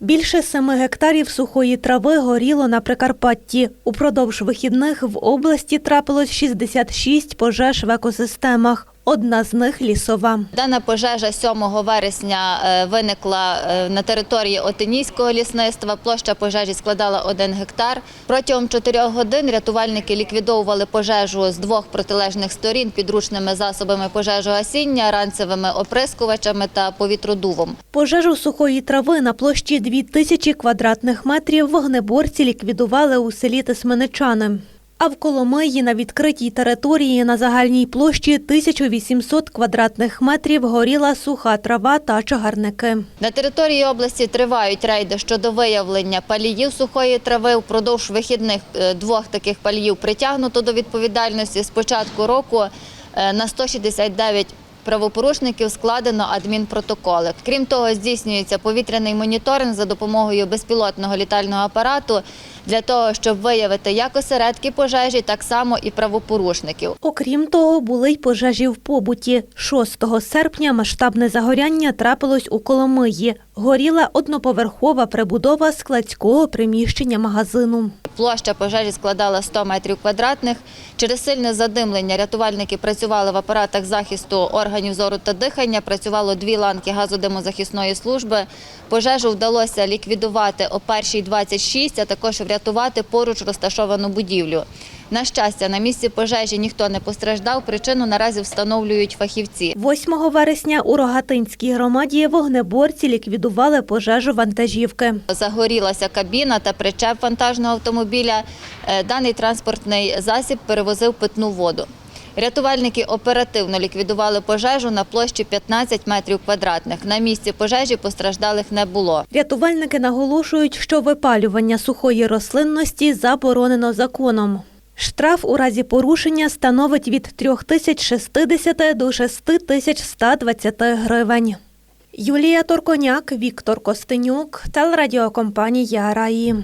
Більше семи гектарів сухої трави горіло на Прикарпатті. Упродовж вихідних в області трапилось 66 пожеж в екосистемах. Одна з них лісова. Дана пожежа 7 вересня е, виникла е, на території Отинійського лісництва. Площа пожежі складала 1 гектар. Протягом 4 годин рятувальники ліквідовували пожежу з двох протилежних сторін підручними засобами пожежогасіння, ранцевими оприскувачами та повітродувом. Пожежу сухої трави на площі 2000 квадратних метрів вогнеборці ліквідували у селі Тисменичани. А в Коломиї на відкритій території на загальній площі 1800 квадратних метрів горіла суха трава та чагарники. На території області тривають рейди щодо виявлення паліїв сухої трави. Впродовж вихідних е, двох таких паліїв притягнуто до відповідальності. З початку року е, на 169 правопорушників складено адмінпротоколи. Крім того, здійснюється повітряний моніторинг за допомогою безпілотного літального апарату для того, щоб виявити як осередки пожежі, так само і правопорушників. Окрім того, були й пожежі в побуті. 6 серпня масштабне загоряння трапилось у Коломиї. Горіла одноповерхова прибудова складського приміщення магазину. Площа пожежі складала 100 метрів квадратних. Через сильне задимлення рятувальники працювали в апаратах захисту органів зору та дихання. Працювало дві ланки газодимозахисної служби. Пожежу вдалося ліквідувати о 1.26, а також врятувати поруч розташовану будівлю. На щастя, на місці пожежі ніхто не постраждав. Причину наразі встановлюють фахівці. 8 вересня у Рогатинській громаді вогнеборці ліквідували пожежу вантажівки. Загорілася кабіна та причеп вантажного автомобіля. Е, Даний транспортний засіб перевозив питну воду. Рятувальники оперативно ліквідували пожежу на площі 15 метрів квадратних. На місці пожежі постраждалих не було. Рятувальники наголошують, що випалювання сухої рослинності заборонено законом. Штраф у разі порушення становить від 3060 до 6120 гривень. Юлія Торконяк, Віктор Костенюк, телерадіокомпанія Раї.